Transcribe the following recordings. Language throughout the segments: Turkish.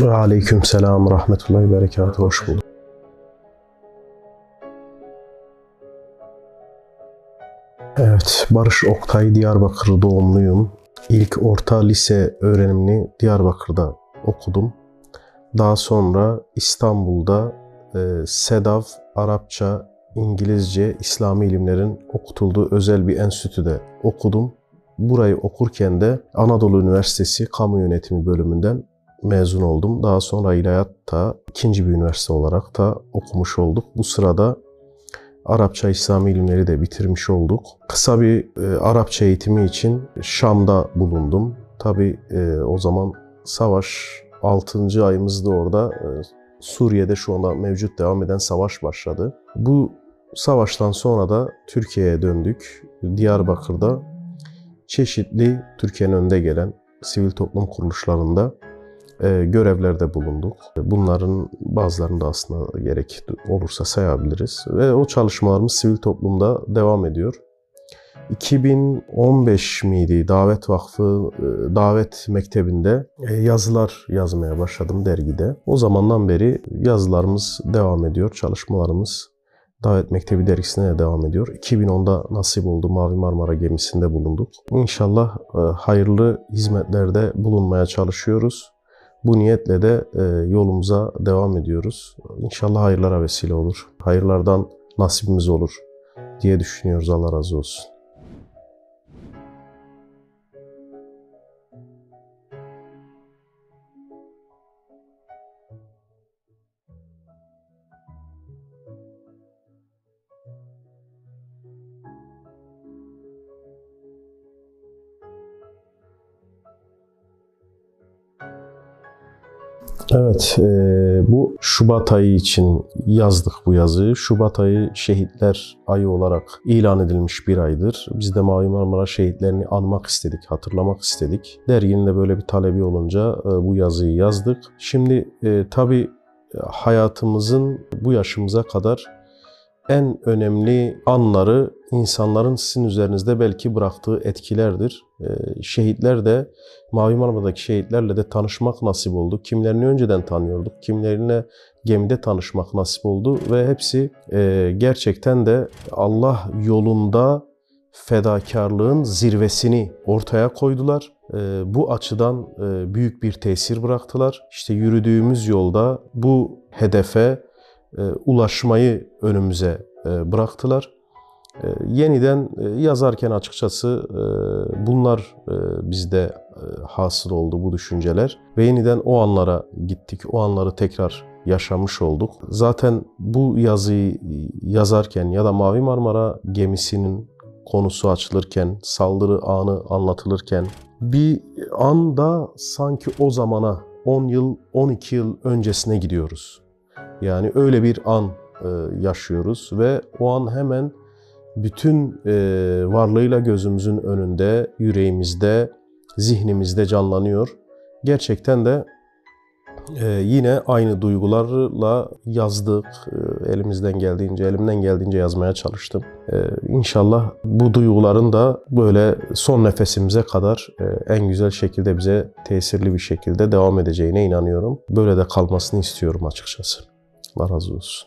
Ve aleyküm selam rahmetullahi berekatuhu. Hoş bulduk. Evet, Barış Oktay Diyarbakır doğumluyum. İlk orta lise öğrenimini Diyarbakır'da okudum. Daha sonra İstanbul'da e, SEDAV, Arapça, İngilizce, İslami ilimlerin okutulduğu özel bir enstitüde okudum. Burayı okurken de Anadolu Üniversitesi Kamu Yönetimi bölümünden mezun oldum. Daha sonra ilahiyatta ikinci bir üniversite olarak da okumuş olduk. Bu sırada Arapça İslami ilimleri de bitirmiş olduk. Kısa bir e, Arapça eğitimi için Şam'da bulundum. Tabi o zaman savaş 6. ayımızda orada e, Suriye'de şu anda mevcut devam eden savaş başladı. Bu savaştan sonra da Türkiye'ye döndük. Diyarbakır'da çeşitli Türkiye'nin önde gelen sivil toplum kuruluşlarında e, görevlerde bulunduk. Bunların bazılarını da aslında gerek olursa sayabiliriz. Ve o çalışmalarımız sivil toplumda devam ediyor. 2015 miydi Davet Vakfı e, Davet Mektebi'nde e, yazılar yazmaya başladım dergide. O zamandan beri yazılarımız devam ediyor, çalışmalarımız Davet Mektebi dergisine de devam ediyor. 2010'da nasip oldu Mavi Marmara gemisinde bulunduk. İnşallah e, hayırlı hizmetlerde bulunmaya çalışıyoruz. Bu niyetle de yolumuza devam ediyoruz. İnşallah hayırlara vesile olur. Hayırlardan nasibimiz olur diye düşünüyoruz. Allah razı olsun. Evet, e, bu Şubat ayı için yazdık bu yazıyı. Şubat ayı şehitler ayı olarak ilan edilmiş bir aydır. Biz de Mavi Marmara şehitlerini anmak istedik, hatırlamak istedik. Derginin de böyle bir talebi olunca e, bu yazıyı yazdık. Şimdi e, tabii hayatımızın bu yaşımıza kadar en önemli anları insanların sizin üzerinizde belki bıraktığı etkilerdir. Şehitler de Mavi Marmara'daki şehitlerle de tanışmak nasip oldu. Kimlerini önceden tanıyorduk, kimlerine gemide tanışmak nasip oldu ve hepsi gerçekten de Allah yolunda fedakarlığın zirvesini ortaya koydular. Bu açıdan büyük bir tesir bıraktılar. İşte yürüdüğümüz yolda bu hedefe ulaşmayı önümüze bıraktılar. Yeniden yazarken açıkçası bunlar bizde hasıl oldu bu düşünceler ve yeniden o anlara gittik. O anları tekrar yaşamış olduk. Zaten bu yazıyı yazarken ya da Mavi Marmara gemisinin konusu açılırken, saldırı anı anlatılırken bir anda sanki o zamana 10 yıl, 12 yıl öncesine gidiyoruz. Yani öyle bir an yaşıyoruz ve o an hemen bütün varlığıyla gözümüzün önünde, yüreğimizde, zihnimizde canlanıyor. Gerçekten de yine aynı duygularla yazdık. Elimizden geldiğince, elimden geldiğince yazmaya çalıştım. İnşallah bu duyguların da böyle son nefesimize kadar en güzel şekilde bize tesirli bir şekilde devam edeceğine inanıyorum. Böyle de kalmasını istiyorum açıkçası. Allah.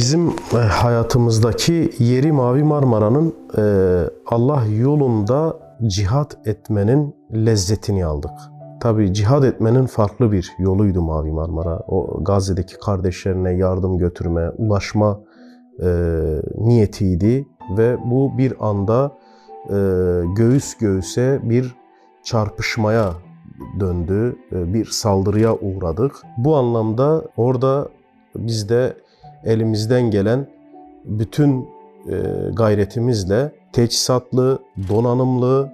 Bizim hayatımızdaki yeri Mavi Marmara'nın Allah yolunda cihat etmenin lezzetini aldık. Tabi cihad etmenin farklı bir yoluydu Mavi Marmara. O Gazze'deki kardeşlerine yardım götürme, ulaşma e, niyetiydi ve bu bir anda e, göğüs göğüse bir çarpışmaya döndü, e, bir saldırıya uğradık. Bu anlamda orada biz de elimizden gelen bütün e, gayretimizle teçhizatlı, donanımlı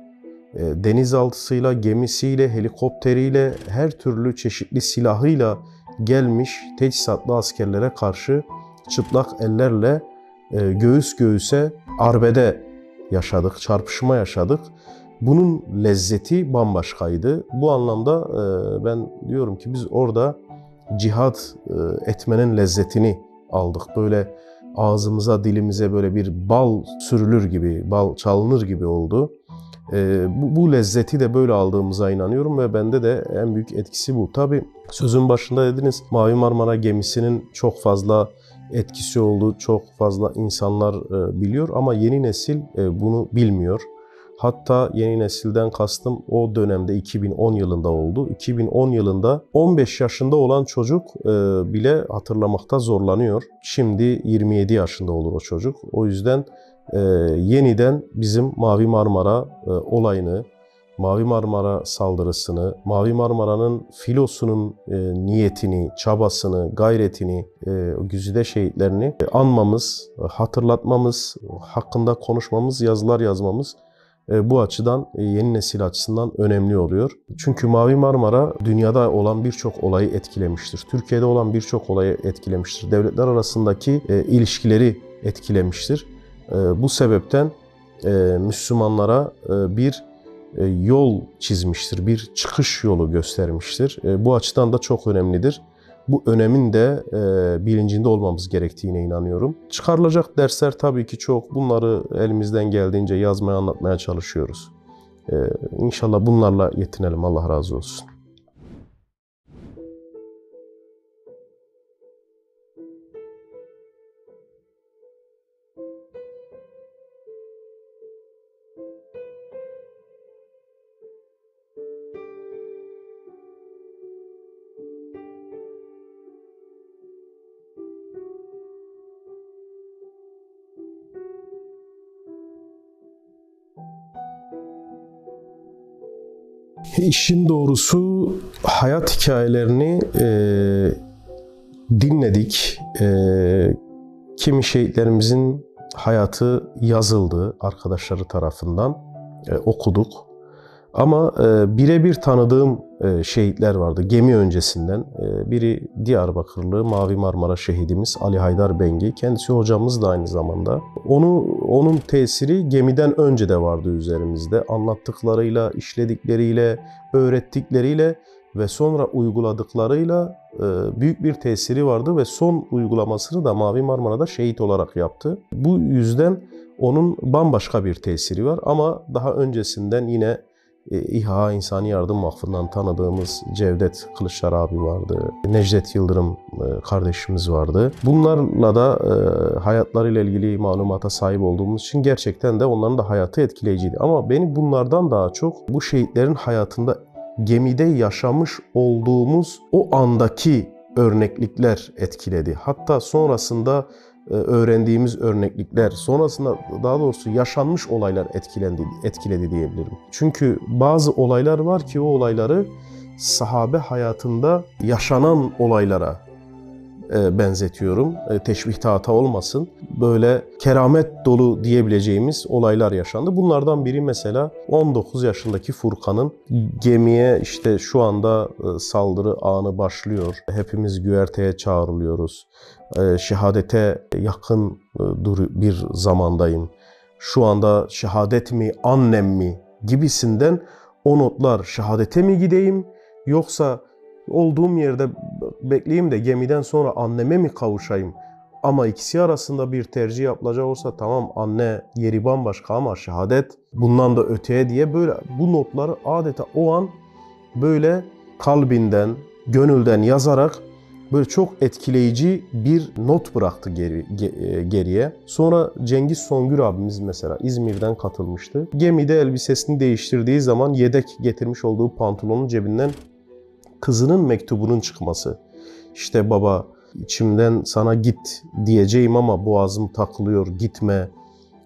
e, denizaltısıyla, gemisiyle, helikopteriyle, her türlü çeşitli silahıyla gelmiş teçhizatlı askerlere karşı çıplak ellerle e, göğüs göğüse arbede yaşadık, çarpışma yaşadık. Bunun lezzeti bambaşkaydı. Bu anlamda ben diyorum ki biz orada cihat e, etmenin lezzetini aldık. Böyle ağzımıza, dilimize böyle bir bal sürülür gibi, bal çalınır gibi oldu. E, bu, bu lezzeti de böyle aldığımıza inanıyorum ve bende de en büyük etkisi bu. Tabii sözün başında dediniz Mavi Marmara gemisinin çok fazla etkisi olduğu çok fazla insanlar e, biliyor ama yeni nesil e, bunu bilmiyor. Hatta yeni nesilden kastım o dönemde 2010 yılında oldu. 2010 yılında 15 yaşında olan çocuk e, bile hatırlamakta zorlanıyor. Şimdi 27 yaşında olur o çocuk. O yüzden e, yeniden bizim Mavi Marmara e, olayını, Mavi Marmara saldırısını, Mavi Marmara'nın filosunun niyetini, çabasını, gayretini, güzide şehitlerini anmamız, hatırlatmamız, hakkında konuşmamız, yazılar yazmamız bu açıdan e, yeni nesil açısından önemli oluyor. Çünkü Mavi Marmara dünyada olan birçok olayı etkilemiştir. Türkiye'de olan birçok olayı etkilemiştir. Devletler arasındaki e, ilişkileri etkilemiştir. E, bu sebepten e, Müslümanlara e, bir e, yol çizmiştir, bir çıkış yolu göstermiştir. E, Bu açıdan da çok önemlidir. Bu önemin de e, bilincinde olmamız gerektiğine inanıyorum. Çıkarılacak dersler tabii ki çok. Bunları elimizden geldiğince yazmaya, anlatmaya çalışıyoruz. E, İnşallah bunlarla yetinelim. Allah razı olsun. İşin doğrusu hayat hikayelerini e, dinledik. E, kimi şehitlerimizin hayatı yazıldı arkadaşları tarafından. E, okuduk. Ama e, birebir tanıdığım e, şehitler vardı gemi öncesinden. E, biri Diyarbakırlı Mavi Marmara şehidimiz Ali Haydar Bengi. Kendisi hocamız da aynı zamanda. Onu onun tesiri gemiden önce de vardı üzerimizde. Anlattıklarıyla, işledikleriyle, öğrettikleriyle ve sonra uyguladıklarıyla e, büyük bir tesiri vardı ve son uygulamasını da Mavi Marmara'da şehit olarak yaptı. Bu yüzden onun bambaşka bir tesiri var ama daha öncesinden yine e, İHA İnsani Yardım Vakfı'ndan tanıdığımız Cevdet Kılıçlar abi vardı. Necdet Yıldırım e, kardeşimiz vardı. Bunlarla da e, hayatlarıyla ilgili malumata sahip olduğumuz için gerçekten de onların da hayatı etkileyiciydi. Ama beni bunlardan daha çok bu şehitlerin hayatında gemide yaşamış olduğumuz o andaki örneklikler etkiledi. Hatta sonrasında öğrendiğimiz örneklikler, sonrasında daha doğrusu yaşanmış olaylar etkilendi, etkiledi diyebilirim. Çünkü bazı olaylar var ki o olayları sahabe hayatında yaşanan olaylara e, benzetiyorum. E, Teşbihte hata olmasın. Böyle keramet dolu diyebileceğimiz olaylar yaşandı. Bunlardan biri mesela 19 yaşındaki Furkan'ın gemiye işte şu anda e, saldırı anı başlıyor. Hepimiz güverteye çağrılıyoruz. E, Şehadete yakın e, bir zamandayım. Şu anda şehadet mi, annem mi gibisinden o notlar şehadete mi gideyim yoksa olduğum yerde bekleyeyim de gemiden sonra anneme mi kavuşayım? Ama ikisi arasında bir tercih yapılacak olsa tamam anne yeri bambaşka ama şehadet bundan da öteye diye böyle bu notları adeta o an böyle kalbinden, gönülden yazarak böyle çok etkileyici bir not bıraktı geri, ge- e, geriye. Sonra Cengiz Songür abimiz mesela İzmir'den katılmıştı. Gemide elbisesini değiştirdiği zaman yedek getirmiş olduğu pantolonun cebinden kızının mektubunun çıkması. İşte baba içimden sana git diyeceğim ama boğazım takılıyor gitme.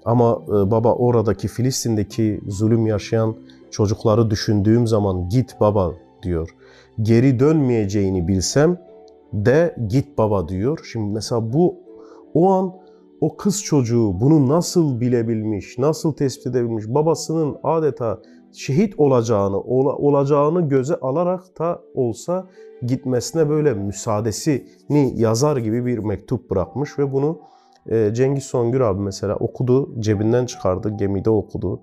Ama e, baba oradaki Filistin'deki zulüm yaşayan çocukları düşündüğüm zaman git baba diyor. Geri dönmeyeceğini bilsem de git baba diyor. Şimdi mesela bu o an o kız çocuğu bunu nasıl bilebilmiş, nasıl tespit edebilmiş, babasının adeta şehit olacağını, ola- olacağını göze alarak da olsa gitmesine böyle müsaadesini yazar gibi bir mektup bırakmış ve bunu e, Cengiz Songür abi mesela okudu, cebinden çıkardı, gemide okudu,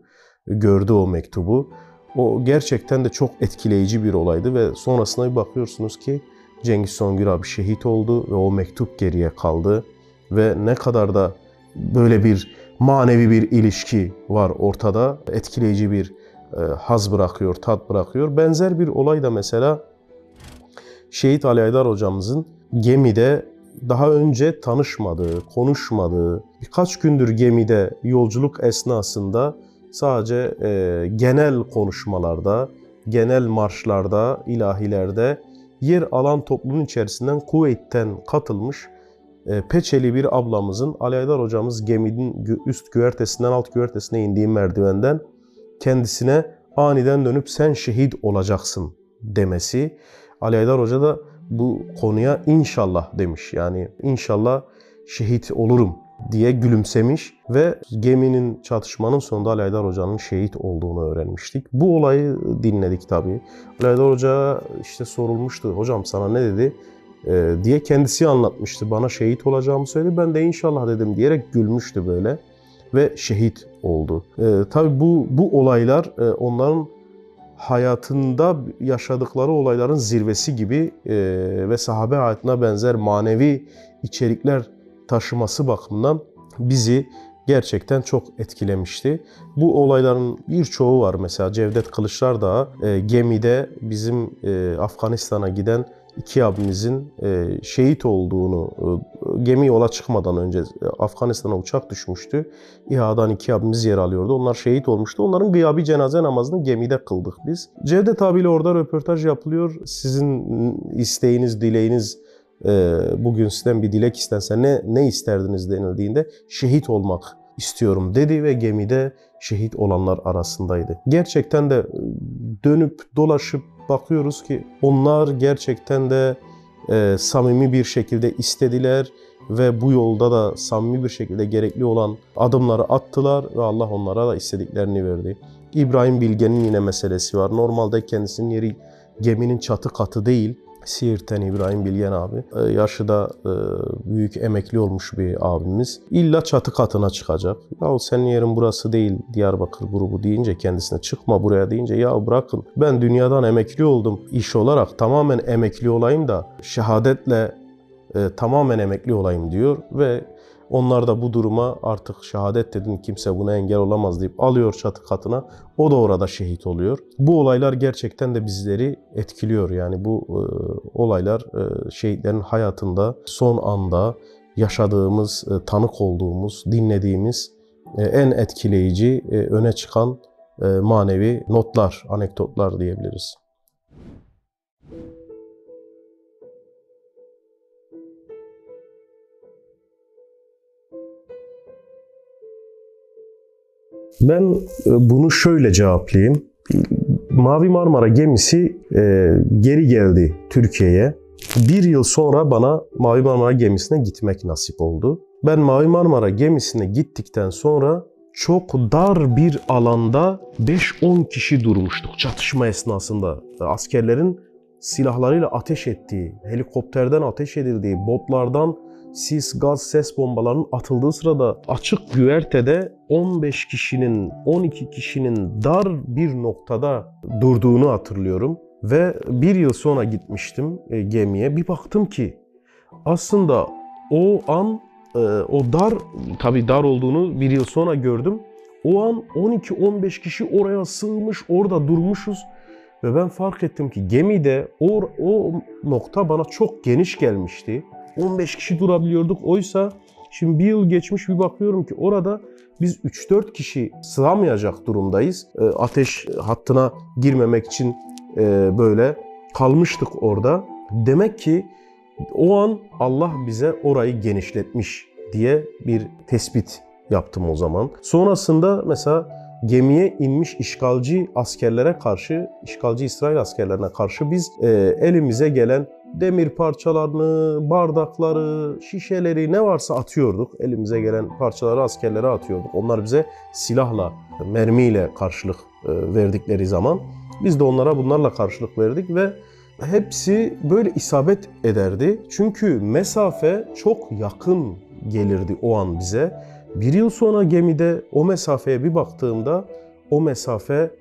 gördü o mektubu. O gerçekten de çok etkileyici bir olaydı ve sonrasında bir bakıyorsunuz ki Cengiz Songür abi şehit oldu ve o mektup geriye kaldı ve ne kadar da böyle bir manevi bir ilişki var ortada. Etkileyici bir haz bırakıyor, tat bırakıyor. Benzer bir olay da mesela Şehit Ali Aydar hocamızın gemide daha önce tanışmadığı, konuşmadığı, birkaç gündür gemide yolculuk esnasında sadece e, genel konuşmalarda, genel marşlarda, ilahilerde yer alan toplumun içerisinden Kuveyt'ten katılmış e, peçeli bir ablamızın Ali Aydar hocamız geminin üst güvertesinden alt güvertesine indiği merdivenden kendisine aniden dönüp sen şehit olacaksın demesi. Ali Aydar Hoca da bu konuya inşallah demiş. Yani inşallah şehit olurum diye gülümsemiş ve geminin çatışmanın sonunda Ali Aydar Hoca'nın şehit olduğunu öğrenmiştik. Bu olayı dinledik tabii. Ali Aydar Hoca işte sorulmuştu. Hocam sana ne dedi? Ee, diye kendisi anlatmıştı. Bana şehit olacağımı söyledi. Ben de inşallah dedim diyerek gülmüştü böyle ve şehit oldu. Ee, tabii bu bu olaylar e, onların hayatında yaşadıkları olayların zirvesi gibi e, ve sahabe hayatına benzer manevi içerikler taşıması bakımından bizi gerçekten çok etkilemişti. Bu olayların birçoğu var. Mesela Cevdet Kılıçlar da e, gemide bizim e, Afganistan'a giden iki abimizin e, şehit olduğunu, e, gemi yola çıkmadan önce e, Afganistan'a uçak düşmüştü. İHA'dan iki abimiz yer alıyordu. Onlar şehit olmuştu. Onların gıyabi cenaze namazını gemide kıldık biz. Cevdet abiyle orada röportaj yapılıyor. Sizin isteğiniz, dileğiniz bugün sizden bir dilek istense ne ne isterdiniz denildiğinde şehit olmak istiyorum dedi ve gemide şehit olanlar arasındaydı. Gerçekten de e, dönüp dolaşıp bakıyoruz ki onlar gerçekten de e, samimi bir şekilde istediler ve bu yolda da samimi bir şekilde gerekli olan adımları attılar ve Allah onlara da istediklerini verdi. İbrahim Bilge'nin yine meselesi var. Normalde kendisinin yeri geminin çatı katı değil. Siirt'ten İbrahim Bilgen abi. Ee, Yaşı da e, büyük emekli olmuş bir abimiz. İlla çatı katına çıkacak. Ya senin yerin burası değil Diyarbakır grubu deyince kendisine çıkma buraya deyince ya bırakın ben dünyadan emekli oldum. İş olarak tamamen emekli olayım da şehadetle e, tamamen emekli olayım diyor ve onlar da bu duruma artık şehadet dedin kimse buna engel olamaz deyip alıyor çatı katına. O da orada şehit oluyor. Bu olaylar gerçekten de bizleri etkiliyor. Yani bu e, olaylar e, şehitlerin hayatında son anda yaşadığımız, e, tanık olduğumuz, dinlediğimiz e, en etkileyici, e, öne çıkan e, manevi notlar, anekdotlar diyebiliriz. Ben e, bunu şöyle cevaplayayım. Mavi Marmara gemisi e, geri geldi Türkiye'ye. Bir yıl sonra bana Mavi Marmara gemisine gitmek nasip oldu. Ben Mavi Marmara gemisine gittikten sonra çok dar bir alanda 5-10 kişi durmuştuk çatışma esnasında. Askerlerin silahlarıyla ateş ettiği, helikopterden ateş edildiği, botlardan sis, gaz, ses bombalarının atıldığı sırada açık güvertede 15 kişinin, 12 kişinin dar bir noktada durduğunu hatırlıyorum. Ve bir yıl sonra gitmiştim e, gemiye. Bir baktım ki aslında o an e, o dar, tabii dar olduğunu bir yıl sonra gördüm. O an 12-15 kişi oraya sığmış, orada durmuşuz. Ve ben fark ettim ki gemide o, o nokta bana çok geniş gelmişti. 15 kişi durabiliyorduk. Oysa şimdi bir yıl geçmiş bir bakıyorum ki orada biz 3-4 kişi sığamayacak durumdayız. E, ateş hattına girmemek için e, böyle kalmıştık orada. Demek ki o an Allah bize orayı genişletmiş diye bir tespit yaptım o zaman. Sonrasında mesela gemiye inmiş işgalci askerlere karşı, işgalci İsrail askerlerine karşı biz e, elimize gelen demir parçalarını, bardakları, şişeleri ne varsa atıyorduk. Elimize gelen parçaları askerlere atıyorduk. Onlar bize silahla, mermiyle karşılık e, verdikleri zaman biz de onlara bunlarla karşılık verdik ve hepsi böyle isabet ederdi. Çünkü mesafe çok yakın gelirdi o an bize. Bir yıl sonra gemide o mesafeye bir baktığımda o mesafe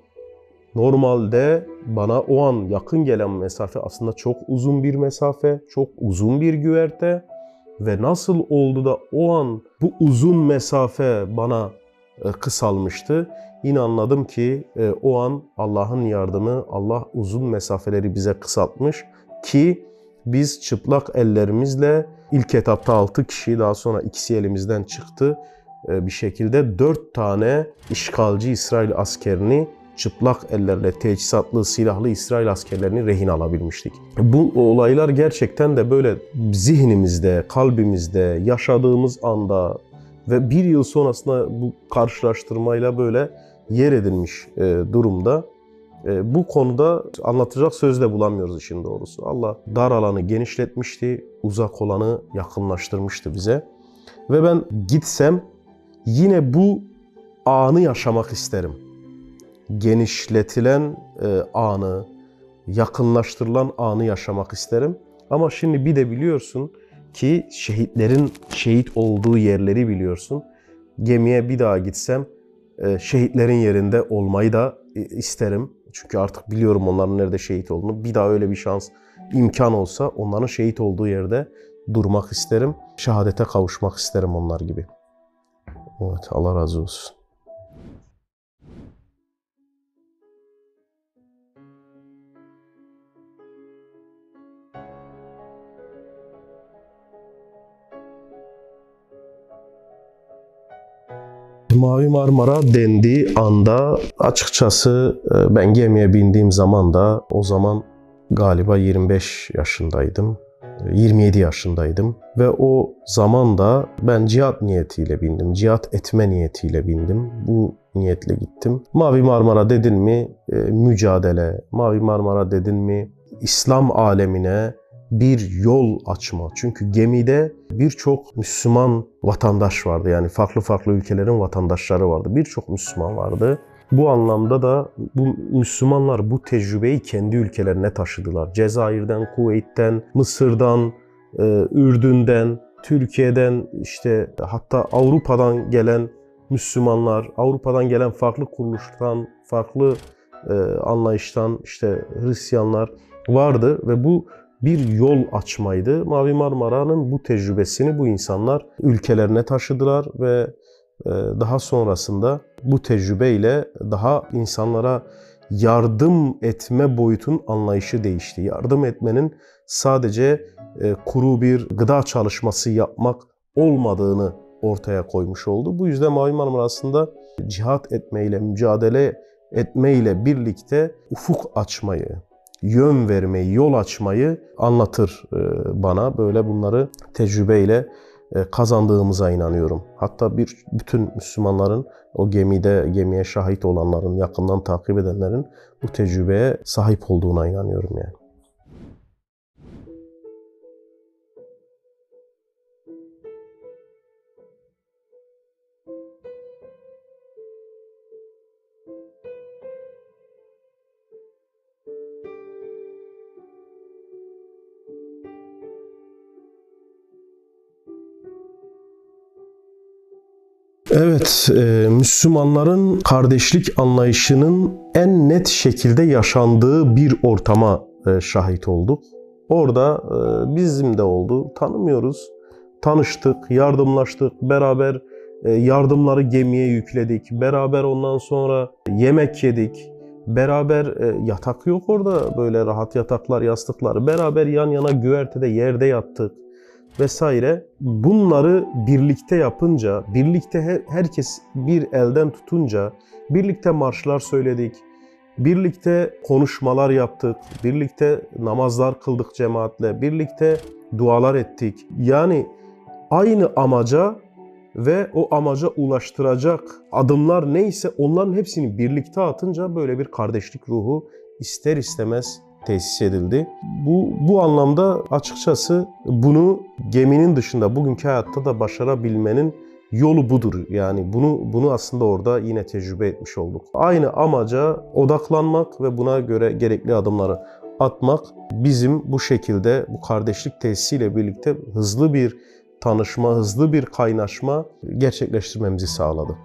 normalde bana o an yakın gelen mesafe aslında çok uzun bir mesafe, çok uzun bir güverte ve nasıl oldu da o an bu uzun mesafe bana e, kısalmıştı. Yine anladım ki e, o an Allah'ın yardımı, Allah uzun mesafeleri bize kısaltmış ki biz çıplak ellerimizle ilk etapta 6 kişi daha sonra ikisi elimizden çıktı e, bir şekilde 4 tane işgalci İsrail askerini çıplak ellerle teçhizatlı, silahlı İsrail askerlerini rehin alabilmiştik. Bu olaylar gerçekten de böyle zihnimizde, kalbimizde, yaşadığımız anda ve bir yıl sonrasında bu karşılaştırmayla böyle yer edilmiş e, durumda. E, bu konuda anlatacak söz de bulamıyoruz işin doğrusu. Allah dar alanı genişletmişti, uzak olanı yakınlaştırmıştı bize. Ve ben gitsem yine bu anı yaşamak isterim. Genişletilen e, anı, yakınlaştırılan anı yaşamak isterim. Ama şimdi bir de biliyorsun ki şehitlerin şehit olduğu yerleri biliyorsun. Gemiye bir daha gitsem e, şehitlerin yerinde olmayı da e, isterim. Çünkü artık biliyorum onların nerede şehit olduğunu. Bir daha öyle bir şans, imkan olsa onların şehit olduğu yerde durmak isterim. Şehadete kavuşmak isterim onlar gibi. Evet Allah razı olsun. Mavi Marmara dendiği anda açıkçası e, ben gemiye bindiğim zaman da o zaman galiba 25 yaşındaydım. 27 yaşındaydım ve o zaman da ben cihat niyetiyle bindim. Cihat etme niyetiyle bindim. Bu niyetle gittim. Mavi Marmara dedin mi e, mücadele, Mavi Marmara dedin mi İslam alemine bir yol açma. Çünkü gemide birçok Müslüman vatandaş vardı. Yani farklı farklı ülkelerin vatandaşları vardı. Birçok Müslüman vardı. Bu anlamda da bu Müslümanlar bu tecrübeyi kendi ülkelerine taşıdılar. Cezayir'den, Kuveyt'ten, Mısır'dan, e, Ürdün'den, Türkiye'den işte hatta Avrupa'dan gelen Müslümanlar, Avrupa'dan gelen farklı kuruluştan, farklı e, anlayıştan işte Hristiyanlar vardı ve bu bir yol açmaydı. Mavi Marmara'nın bu tecrübesini bu insanlar ülkelerine taşıdılar ve e, daha sonrasında bu tecrübeyle daha insanlara yardım etme boyutun anlayışı değişti. Yardım etmenin sadece e, kuru bir gıda çalışması yapmak olmadığını ortaya koymuş oldu. Bu yüzden Mavi Marmara aslında cihat etmeyle, mücadele etmeyle birlikte ufuk açmayı, yön vermeyi, yol açmayı anlatır e, bana. Böyle bunları tecrübeyle e, kazandığımıza inanıyorum. Hatta bir bütün Müslümanların o gemide gemiye şahit olanların, yakından takip edenlerin bu tecrübeye sahip olduğuna inanıyorum yani. Evet, e, Müslümanların kardeşlik anlayışının en net şekilde yaşandığı bir ortama e, şahit olduk. Orada e, bizim de oldu, tanımıyoruz. Tanıştık, yardımlaştık, beraber e, yardımları gemiye yükledik. Beraber ondan sonra yemek yedik. Beraber e, yatak yok orada böyle rahat yataklar, yastıklar. Beraber yan yana güvertede yerde yattık vesaire. Bunları birlikte yapınca, birlikte herkes bir elden tutunca, birlikte marşlar söyledik, birlikte konuşmalar yaptık, birlikte namazlar kıldık cemaatle, birlikte dualar ettik. Yani aynı amaca ve o amaca ulaştıracak adımlar neyse onların hepsini birlikte atınca böyle bir kardeşlik ruhu ister istemez tesis edildi. Bu bu anlamda açıkçası bunu geminin dışında bugünkü hayatta da başarabilmenin yolu budur. Yani bunu bunu aslında orada yine tecrübe etmiş olduk. Aynı amaca odaklanmak ve buna göre gerekli adımları atmak bizim bu şekilde bu kardeşlik tesisiyle birlikte hızlı bir tanışma, hızlı bir kaynaşma gerçekleştirmemizi sağladı.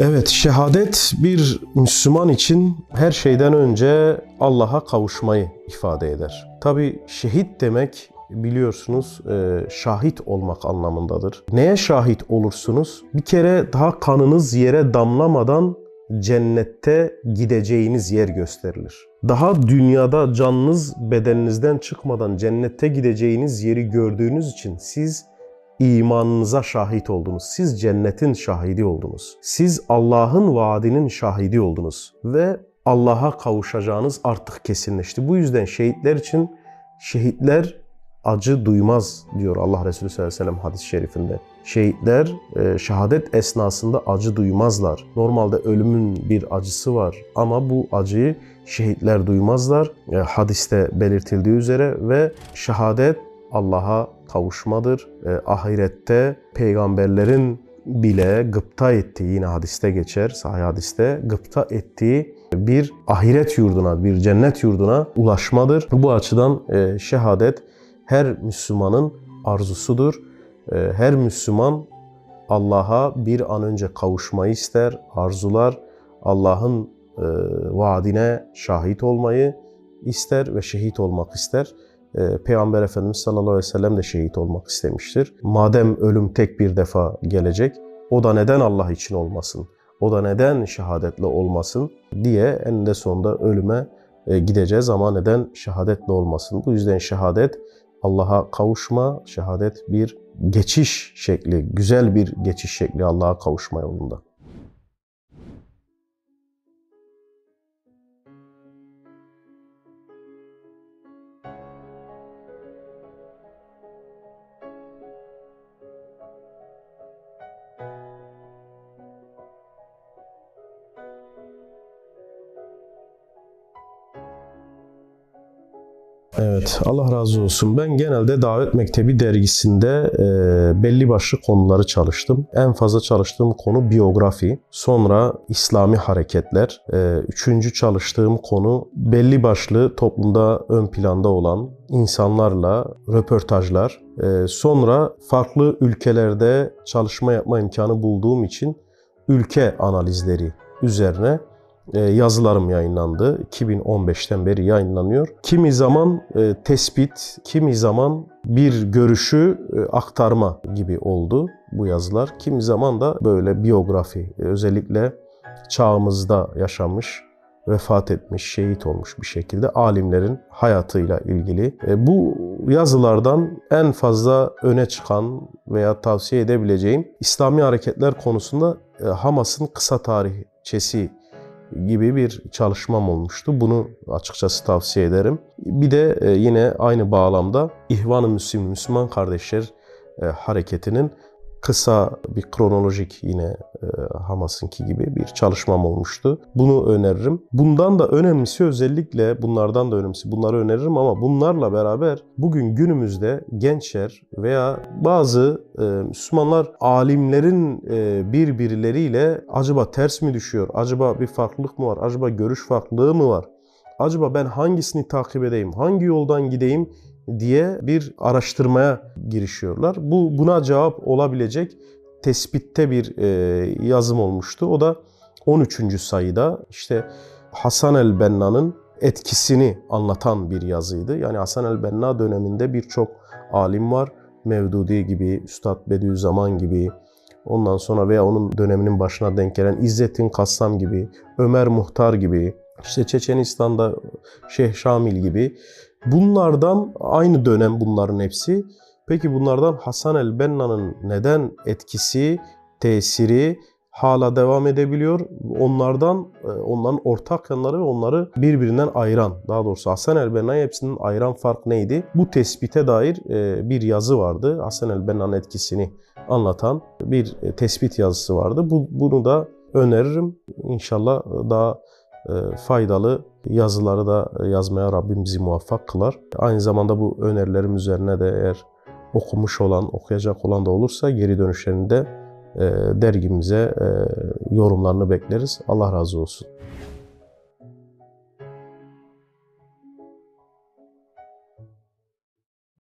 Evet, şehadet bir Müslüman için her şeyden önce Allah'a kavuşmayı ifade eder. Tabi şehit demek biliyorsunuz e, şahit olmak anlamındadır. Neye şahit olursunuz? Bir kere daha kanınız yere damlamadan cennette gideceğiniz yer gösterilir. Daha dünyada canınız bedeninizden çıkmadan cennette gideceğiniz yeri gördüğünüz için siz imanınıza şahit oldunuz. Siz cennetin şahidi oldunuz. Siz Allah'ın vaadinin şahidi oldunuz ve Allah'a kavuşacağınız artık kesinleşti. Bu yüzden şehitler için şehitler acı duymaz diyor Allah Resulü sallallahu aleyhi ve sellem hadis-i şerifinde. Şehitler e, şehadet esnasında acı duymazlar. Normalde ölümün bir acısı var ama bu acıyı şehitler duymazlar. E, hadiste belirtildiği üzere ve şehadet Allah'a kavuşmadır. E, ahirette peygamberlerin bile gıpta ettiği yine hadiste geçer, sahih hadiste gıpta ettiği bir ahiret yurduna, bir cennet yurduna ulaşmadır. Bu açıdan e, şehadet her Müslümanın arzusudur. E, her Müslüman Allah'a bir an önce kavuşmayı ister, arzular. Allah'ın e, vaadine şahit olmayı ister ve şehit olmak ister. E, Peygamber Efendimiz sallallahu aleyhi ve sellem de şehit olmak istemiştir. Madem ölüm tek bir defa gelecek, o da neden Allah için olmasın? O da neden şehadetle olmasın diye eninde sonunda ölüme e, gideceğiz ama neden şehadetle olmasın? Bu yüzden şehadet Allah'a kavuşma, şehadet bir geçiş şekli, güzel bir geçiş şekli Allah'a kavuşma yolunda. Evet, Allah razı olsun. Ben genelde Davet Mektebi dergisinde e, belli başlı konuları çalıştım. En fazla çalıştığım konu biyografi, sonra İslami hareketler. E, üçüncü çalıştığım konu belli başlı toplumda ön planda olan insanlarla röportajlar. E, sonra farklı ülkelerde çalışma yapma imkanı bulduğum için ülke analizleri üzerine yazılarım yayınlandı. 2015'ten beri yayınlanıyor. Kimi zaman e, tespit, kimi zaman bir görüşü e, aktarma gibi oldu bu yazılar. Kimi zaman da böyle biyografi, özellikle çağımızda yaşamış, vefat etmiş, şehit olmuş bir şekilde alimlerin hayatıyla ilgili. Bu yazılardan en fazla öne çıkan veya tavsiye edebileceğim İslami hareketler konusunda Hamas'ın kısa tarihçesi gibi bir çalışmam olmuştu. Bunu açıkçası tavsiye ederim. Bir de e, yine aynı bağlamda İhvan-ı Müslim, Müslüman Kardeşler e, Hareketi'nin kısa bir kronolojik yine e, Hamas'ınki gibi bir çalışmam olmuştu. Bunu öneririm. Bundan da önemlisi özellikle bunlardan da önemlisi bunları öneririm ama bunlarla beraber bugün günümüzde gençler veya bazı e, Müslümanlar alimlerin e, birbirleriyle acaba ters mi düşüyor? Acaba bir farklılık mı var? Acaba görüş farklılığı mı var? Acaba ben hangisini takip edeyim? Hangi yoldan gideyim? Diye bir araştırmaya girişiyorlar. Bu buna cevap olabilecek tespitte bir e, yazım olmuştu. O da 13. sayıda işte Hasan el-Benna'nın etkisini anlatan bir yazıydı. Yani Hasan el-Benna döneminde birçok alim var. Mevdudi gibi, Üstad Bediüzzaman gibi, ondan sonra veya onun döneminin başına denk gelen İzzettin Kassam gibi, Ömer Muhtar gibi, işte Çeçenistan'da Şeyh Şamil gibi Bunlardan aynı dönem bunların hepsi. Peki bunlardan Hasan el-Benna'nın neden etkisi, tesiri hala devam edebiliyor? Onlardan, e, onların ortak yanları ve onları birbirinden ayıran, daha doğrusu Hasan el-Benna'yı hepsinin ayıran fark neydi? Bu tespite dair e, bir yazı vardı. Hasan el-Benna'nın etkisini anlatan bir tespit yazısı vardı. Bu, bunu da öneririm. İnşallah daha e, faydalı yazıları da yazmaya Rabbim bizi muvaffak kılar. Aynı zamanda bu önerilerim üzerine de eğer okumuş olan, okuyacak olan da olursa geri dönüşlerini de e, dergimize e, yorumlarını bekleriz. Allah razı olsun.